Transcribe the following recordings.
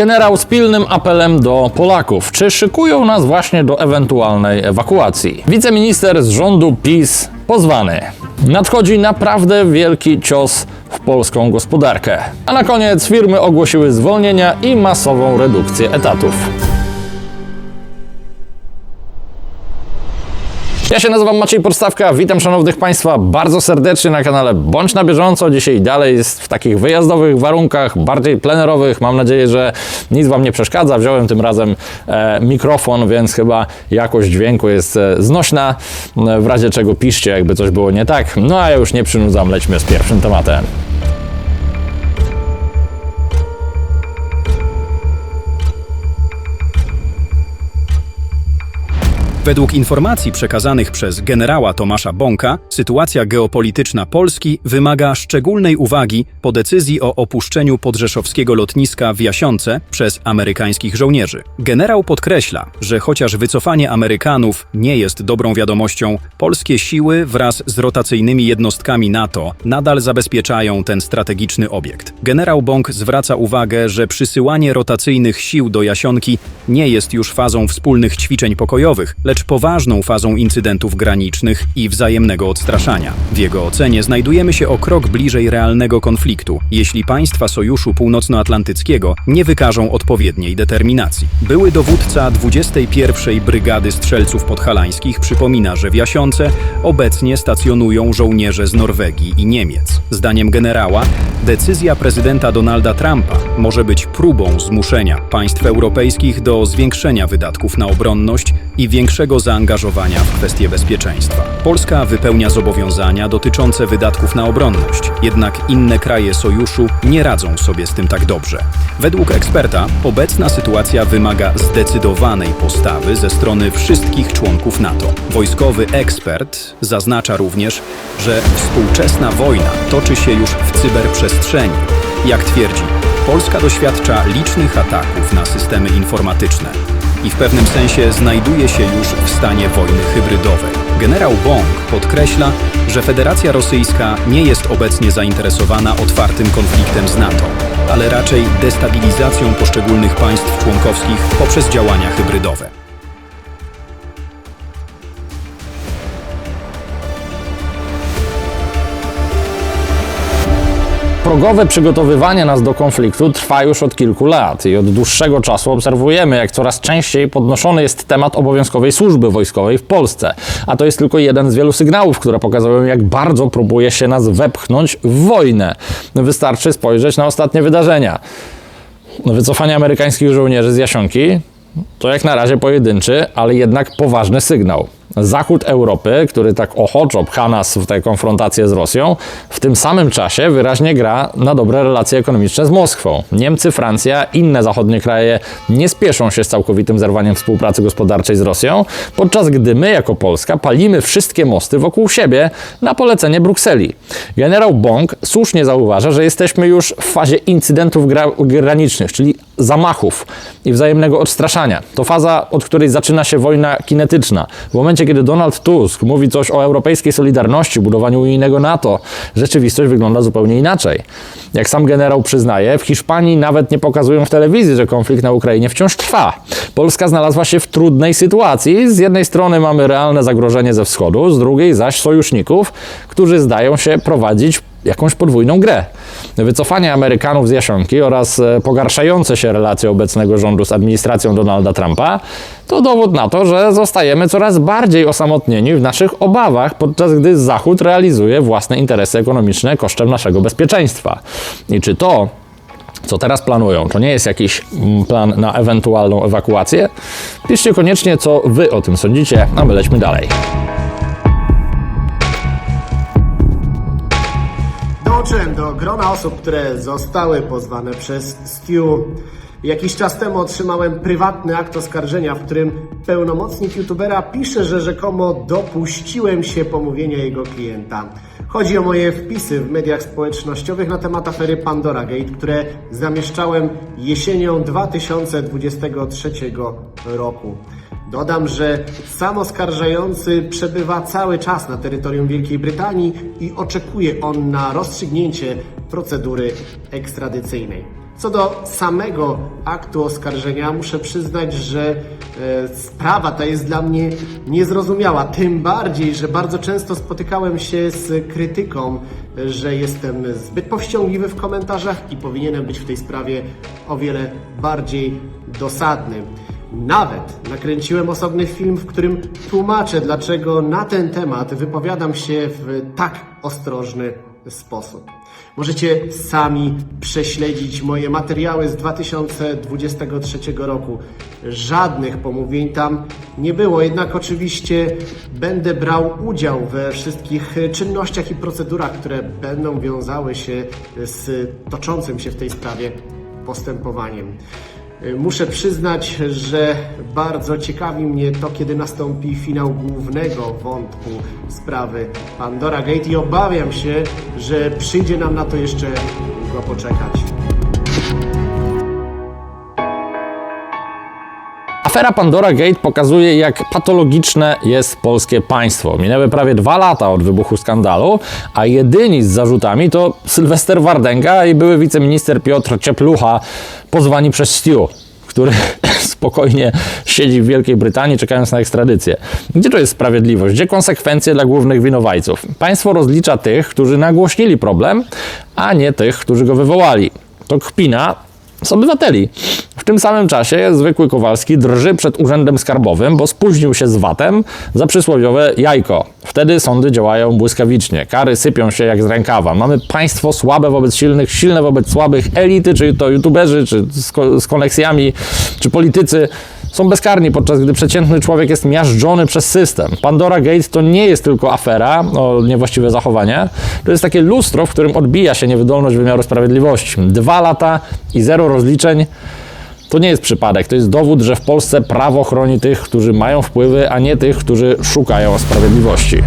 Generał z pilnym apelem do Polaków. Czy szykują nas właśnie do ewentualnej ewakuacji? Wiceminister z rządu PiS pozwany. Nadchodzi naprawdę wielki cios w polską gospodarkę. A na koniec firmy ogłosiły zwolnienia i masową redukcję etatów. Ja się nazywam Maciej Podstawka, witam szanownych Państwa bardzo serdecznie na kanale Bądź na bieżąco. Dzisiaj dalej jest w takich wyjazdowych warunkach, bardziej plenerowych. Mam nadzieję, że nic Wam nie przeszkadza. Wziąłem tym razem e, mikrofon, więc chyba jakość dźwięku jest e, znośna. E, W razie czego piszcie, jakby coś było nie tak. No a ja już nie przynudzam, lećmy z pierwszym tematem. Według informacji przekazanych przez generała Tomasza Bąka, sytuacja geopolityczna Polski wymaga szczególnej uwagi po decyzji o opuszczeniu podrzeszowskiego lotniska w Jasionce przez amerykańskich żołnierzy. Generał podkreśla, że chociaż wycofanie Amerykanów nie jest dobrą wiadomością, polskie siły wraz z rotacyjnymi jednostkami NATO nadal zabezpieczają ten strategiczny obiekt. Generał Bąk zwraca uwagę, że przysyłanie rotacyjnych sił do Jasionki nie jest już fazą wspólnych ćwiczeń pokojowych, lecz poważną fazą incydentów granicznych i wzajemnego odstraszania. W jego ocenie znajdujemy się o krok bliżej realnego konfliktu, jeśli państwa Sojuszu Północnoatlantyckiego nie wykażą odpowiedniej determinacji. Były dowódca 21. Brygady Strzelców Podhalańskich przypomina, że w Jasionce obecnie stacjonują żołnierze z Norwegii i Niemiec. Zdaniem generała, decyzja prezydenta Donalda Trumpa może być próbą zmuszenia państw europejskich do zwiększenia wydatków na obronność i większego zaangażowania w kwestie bezpieczeństwa. Polska wypełnia zobowiązania dotyczące wydatków na obronność, jednak inne kraje sojuszu nie radzą sobie z tym tak dobrze. Według eksperta obecna sytuacja wymaga zdecydowanej postawy ze strony wszystkich członków NATO. Wojskowy ekspert zaznacza również, że współczesna wojna toczy się już w cyberprzestrzeni. Jak twierdzi, Polska doświadcza licznych ataków na systemy informatyczne i w pewnym sensie znajduje się już w stanie wojny hybrydowej. Generał Bong podkreśla, że Federacja Rosyjska nie jest obecnie zainteresowana otwartym konfliktem z NATO, ale raczej destabilizacją poszczególnych państw członkowskich poprzez działania hybrydowe. Progowe przygotowywanie nas do konfliktu trwa już od kilku lat i od dłuższego czasu obserwujemy, jak coraz częściej podnoszony jest temat obowiązkowej służby wojskowej w Polsce. A to jest tylko jeden z wielu sygnałów, które pokazują, jak bardzo próbuje się nas wepchnąć w wojnę. Wystarczy spojrzeć na ostatnie wydarzenia. Wycofanie amerykańskich żołnierzy z Jasionki to jak na razie pojedynczy, ale jednak poważny sygnał. Zachód Europy, który tak ochoczo pcha nas w tę konfrontację z Rosją, w tym samym czasie wyraźnie gra na dobre relacje ekonomiczne z Moskwą. Niemcy, Francja, inne zachodnie kraje nie spieszą się z całkowitym zerwaniem współpracy gospodarczej z Rosją, podczas gdy my jako Polska palimy wszystkie mosty wokół siebie na polecenie Brukseli. Generał Bąk słusznie zauważa, że jesteśmy już w fazie incydentów gra- granicznych, czyli zamachów i wzajemnego odstraszania. To faza, od której zaczyna się wojna kinetyczna. W momencie, kiedy Donald Tusk mówi coś o europejskiej solidarności, budowaniu unijnego NATO, rzeczywistość wygląda zupełnie inaczej. Jak sam generał przyznaje, w Hiszpanii nawet nie pokazują w telewizji, że konflikt na Ukrainie wciąż trwa. Polska znalazła się w trudnej sytuacji. Z jednej strony mamy realne zagrożenie ze wschodu, z drugiej zaś sojuszników, którzy zdają się prowadzić jakąś podwójną grę. Wycofanie Amerykanów z Jasionki oraz e, pogarszające się relacje obecnego rządu z administracją Donalda Trumpa to dowód na to, że zostajemy coraz bardziej osamotnieni w naszych obawach, podczas gdy Zachód realizuje własne interesy ekonomiczne kosztem naszego bezpieczeństwa. I czy to co teraz planują, to nie jest jakiś mm, plan na ewentualną ewakuację? Piszcie koniecznie, co Wy o tym sądzicie, a my lećmy dalej. Dołączyłem do grona osób, które zostały pozwane przez Stu. Jakiś czas temu otrzymałem prywatny akt oskarżenia, w którym pełnomocnik youtubera pisze, że rzekomo dopuściłem się pomówienia jego klienta. Chodzi o moje wpisy w mediach społecznościowych na temat afery Pandora Gate, które zamieszczałem jesienią 2023 roku. Dodam, że sam oskarżający przebywa cały czas na terytorium Wielkiej Brytanii i oczekuje on na rozstrzygnięcie procedury ekstradycyjnej. Co do samego aktu oskarżenia, muszę przyznać, że e, sprawa ta jest dla mnie niezrozumiała. Tym bardziej, że bardzo często spotykałem się z krytyką, że jestem zbyt powściągliwy w komentarzach i powinienem być w tej sprawie o wiele bardziej dosadny. Nawet nakręciłem osobny film, w którym tłumaczę, dlaczego na ten temat wypowiadam się w tak ostrożny sposób. Możecie sami prześledzić moje materiały z 2023 roku. Żadnych pomówień tam nie było, jednak oczywiście będę brał udział we wszystkich czynnościach i procedurach, które będą wiązały się z toczącym się w tej sprawie postępowaniem. Muszę przyznać, że bardzo ciekawi mnie to, kiedy nastąpi finał głównego wątku sprawy Pandora Gate i obawiam się, że przyjdzie nam na to jeszcze długo poczekać. Afera Pandora Gate pokazuje, jak patologiczne jest polskie państwo. Minęły prawie dwa lata od wybuchu skandalu, a jedyni z zarzutami to Sylwester Wardęga i były wiceminister Piotr Cieplucha, pozwani przez Stu, który spokojnie siedzi w Wielkiej Brytanii, czekając na ekstradycję. Gdzie to jest sprawiedliwość? Gdzie konsekwencje dla głównych winowajców? Państwo rozlicza tych, którzy nagłośnili problem, a nie tych, którzy go wywołali. To kpina z obywateli. Tym samym czasie zwykły Kowalski drży przed urzędem skarbowym, bo spóźnił się z VAT-em za przysłowiowe jajko. Wtedy sądy działają błyskawicznie, kary sypią się jak z rękawa. Mamy państwo słabe wobec silnych, silne wobec słabych, elity, czy to youtuberzy, czy z koneksjami, czy politycy są bezkarni, podczas gdy przeciętny człowiek jest miażdżony przez system. Pandora Gate to nie jest tylko afera o niewłaściwe zachowanie, to jest takie lustro, w którym odbija się niewydolność wymiaru sprawiedliwości. Dwa lata i zero rozliczeń to nie jest przypadek, to jest dowód, że w Polsce prawo chroni tych, którzy mają wpływy, a nie tych, którzy szukają sprawiedliwości.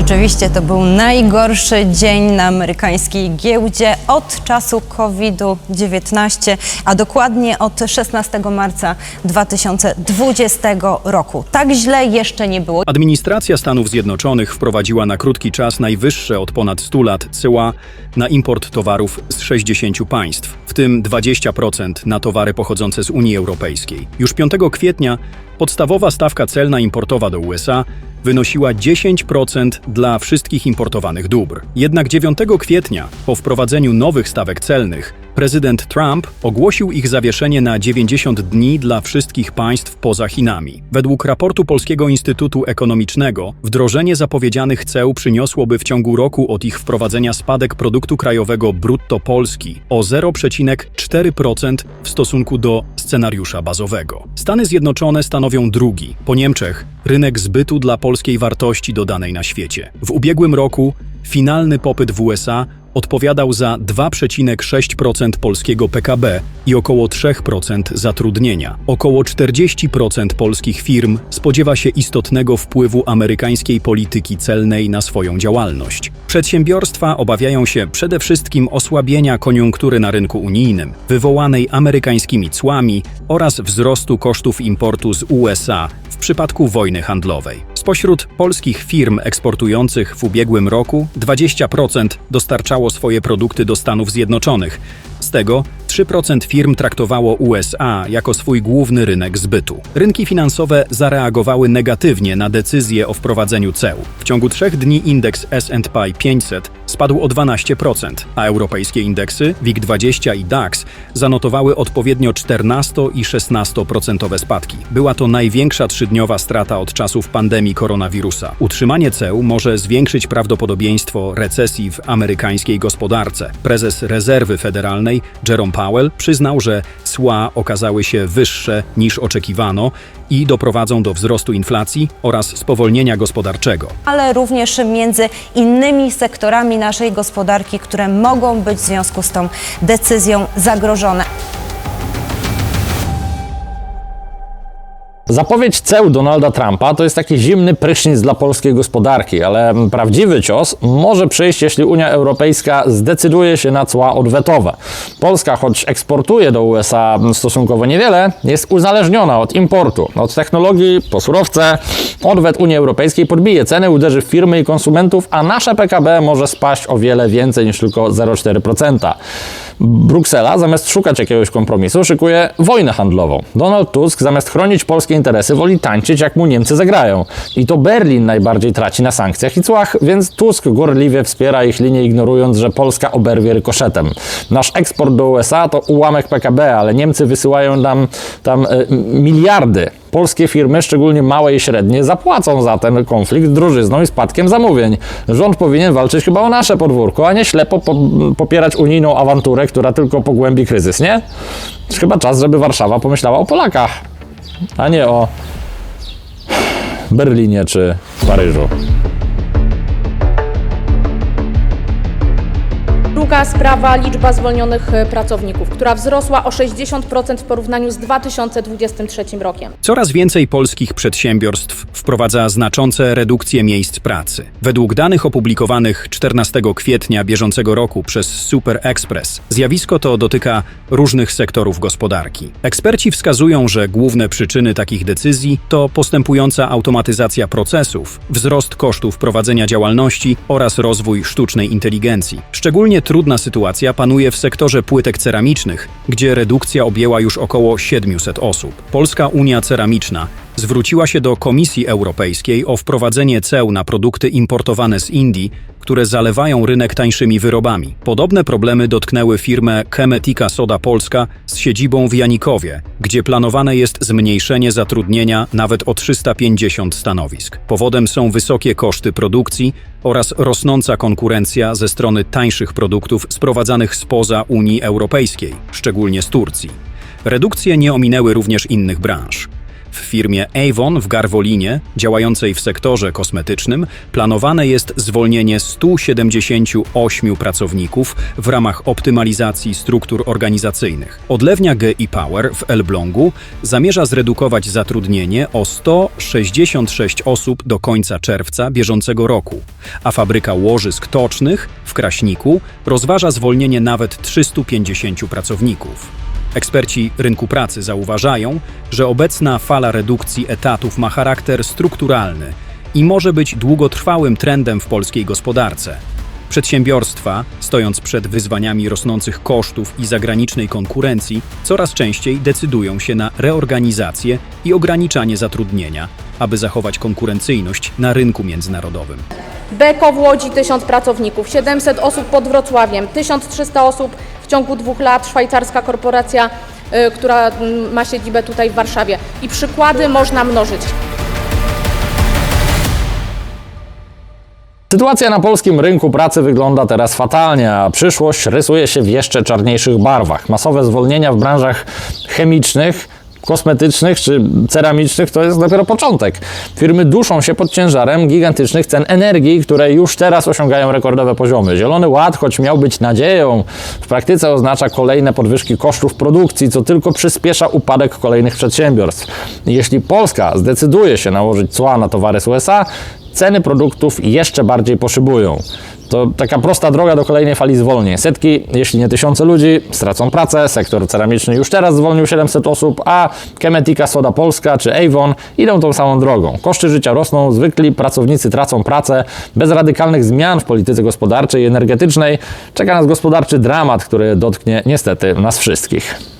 Rzeczywiście to był najgorszy dzień na amerykańskiej giełdzie od czasu COVID-19, a dokładnie od 16 marca 2020 roku. Tak źle jeszcze nie było. Administracja Stanów Zjednoczonych wprowadziła na krótki czas najwyższe od ponad 100 lat cła na import towarów z 60 państw, w tym 20% na towary pochodzące z Unii Europejskiej. Już 5 kwietnia podstawowa stawka celna importowa do USA wynosiła 10% dla wszystkich importowanych dóbr. Jednak 9 kwietnia, po wprowadzeniu nowych stawek celnych, prezydent Trump ogłosił ich zawieszenie na 90 dni dla wszystkich państw poza Chinami. Według raportu Polskiego Instytutu Ekonomicznego, wdrożenie zapowiedzianych ceł przyniosłoby w ciągu roku od ich wprowadzenia spadek produktu krajowego brutto Polski o 0,4% w stosunku do scenariusza bazowego. Stany Zjednoczone stanowią drugi, po Niemczech, rynek zbytu dla polskiej wartości dodanej na świecie. W ubiegłym roku finalny popyt w USA odpowiadał za 2,6% polskiego PKB i około 3% zatrudnienia. Około 40% polskich firm spodziewa się istotnego wpływu amerykańskiej polityki celnej na swoją działalność. Przedsiębiorstwa obawiają się przede wszystkim osłabienia koniunktury na rynku unijnym, wywołanej amerykańskimi cłami oraz wzrostu kosztów importu z USA w przypadku wojny handlowej. Spośród polskich firm eksportujących w ubiegłym roku 20% dostarczało swoje produkty do Stanów Zjednoczonych. Z tego 3% firm traktowało USA jako swój główny rynek zbytu. Rynki finansowe zareagowały negatywnie na decyzję o wprowadzeniu ceł. W ciągu trzech dni indeks S&P 500 spadł o 12%, a europejskie indeksy WIG20 i DAX zanotowały odpowiednio 14 i 16% spadki. Była to największa trzydniowa strata od czasów pandemii koronawirusa. Utrzymanie ceł może zwiększyć prawdopodobieństwo recesji w amerykańskiej gospodarce. Prezes Rezerwy Federalnej Jerome Powell przyznał, że cła okazały się wyższe niż oczekiwano i doprowadzą do wzrostu inflacji oraz spowolnienia gospodarczego. ale również między innymi sektorami naszej gospodarki, które mogą być w związku z tą decyzją zagrożone. Zapowiedź ceł Donalda Trumpa to jest taki zimny prysznic dla polskiej gospodarki, ale prawdziwy cios może przyjść, jeśli Unia Europejska zdecyduje się na cła odwetowe. Polska, choć eksportuje do USA stosunkowo niewiele, jest uzależniona od importu, od technologii po surowce. Odwet Unii Europejskiej podbije ceny, uderzy w firmy i konsumentów, a nasze PKB może spaść o wiele więcej niż tylko 0,4%. Bruksela, zamiast szukać jakiegoś kompromisu, szykuje wojnę handlową. Donald Tusk, zamiast chronić polskie interesy, woli tańczyć, jak mu Niemcy zagrają. I to Berlin najbardziej traci na sankcjach i cłach, więc Tusk gorliwie wspiera ich linię, ignorując, że Polska oberwie rykoszetem. Nasz eksport do USA to ułamek PKB, ale Niemcy wysyłają nam tam e, miliardy. Polskie firmy, szczególnie małe i średnie, zapłacą za ten konflikt drożyzną i spadkiem zamówień. Rząd powinien walczyć chyba o nasze podwórko, a nie ślepo po, popierać unijną awanturę, która tylko pogłębi kryzys, nie? Chyba czas, żeby Warszawa pomyślała o Polakach, a nie o Berlinie czy Paryżu. Druga sprawa, liczba zwolnionych e, pracowników, która wzrosła o 60% w porównaniu z 2023 rokiem. Coraz więcej polskich przedsiębiorstw wprowadza znaczące redukcje miejsc pracy. Według danych opublikowanych 14 kwietnia bieżącego roku przez Super Express, zjawisko to dotyka różnych sektorów gospodarki. Eksperci wskazują, że główne przyczyny takich decyzji to postępująca automatyzacja procesów, wzrost kosztów prowadzenia działalności oraz rozwój sztucznej inteligencji. Szczególnie trudna sytuacja panuje w sektorze płytek ceramicznych, gdzie redukcja objęła już około 700 osób. Polska Unia Ceramiczna zwróciła się do Komisji Europejskiej o wprowadzenie ceł na produkty importowane z Indii, które zalewają rynek tańszymi wyrobami. Podobne problemy dotknęły firmę Chemetika Soda Polska z siedzibą w Janikowie, gdzie planowane jest zmniejszenie zatrudnienia nawet o 350 stanowisk. Powodem są wysokie koszty produkcji oraz rosnąca konkurencja ze strony tańszych produktów sprowadzanych spoza Unii Europejskiej, szczególnie z Turcji. Redukcje nie ominęły również innych branż. W firmie Avon w Garwolinie, działającej w sektorze kosmetycznym, planowane jest zwolnienie 178 pracowników w ramach optymalizacji struktur organizacyjnych. Odlewnia GI Power w Elblągu zamierza zredukować zatrudnienie o 166 osób do końca czerwca bieżącego roku, a fabryka łożysk tocznych w Kraśniku rozważa zwolnienie nawet 350 pracowników. Eksperci rynku pracy zauważają, że obecna fala redukcji etatów ma charakter strukturalny i może być długotrwałym trendem w polskiej gospodarce. Przedsiębiorstwa, stojąc przed wyzwaniami rosnących kosztów i zagranicznej konkurencji, coraz częściej decydują się na reorganizację i ograniczanie zatrudnienia, aby zachować konkurencyjność na rynku międzynarodowym. Beko w Łodzi 1000 pracowników, 700 osób pod Wrocławiem, 1300 osób w ciągu dwóch lat, szwajcarska korporacja, y, która mm, ma siedzibę tutaj w Warszawie. I przykłady można mnożyć. Sytuacja na polskim rynku pracy wygląda teraz fatalnie, a przyszłość rysuje się w jeszcze czarniejszych barwach. Masowe zwolnienia w branżach chemicznych, kosmetycznych czy ceramicznych to jest dopiero początek. Firmy duszą się pod ciężarem gigantycznych cen energii, które już teraz osiągają rekordowe poziomy. Zielony Ład, choć miał być nadzieją, w praktyce oznacza kolejne podwyżki kosztów produkcji, co tylko przyspiesza upadek kolejnych przedsiębiorstw. Jeśli Polska zdecyduje się nałożyć cła na towary z USA, ceny produktów jeszcze bardziej poszybują. To taka prosta droga do kolejnej fali zwolnień. Setki, jeśli nie tysiące ludzi stracą pracę, sektor ceramiczny już teraz zwolnił 700 osób, a Chemetika Soda Polska czy Avon idą tą samą drogą. Koszty życia rosną, zwykli pracownicy tracą pracę. Bez radykalnych zmian w polityce gospodarczej i energetycznej czeka nas gospodarczy dramat, który dotknie niestety nas wszystkich.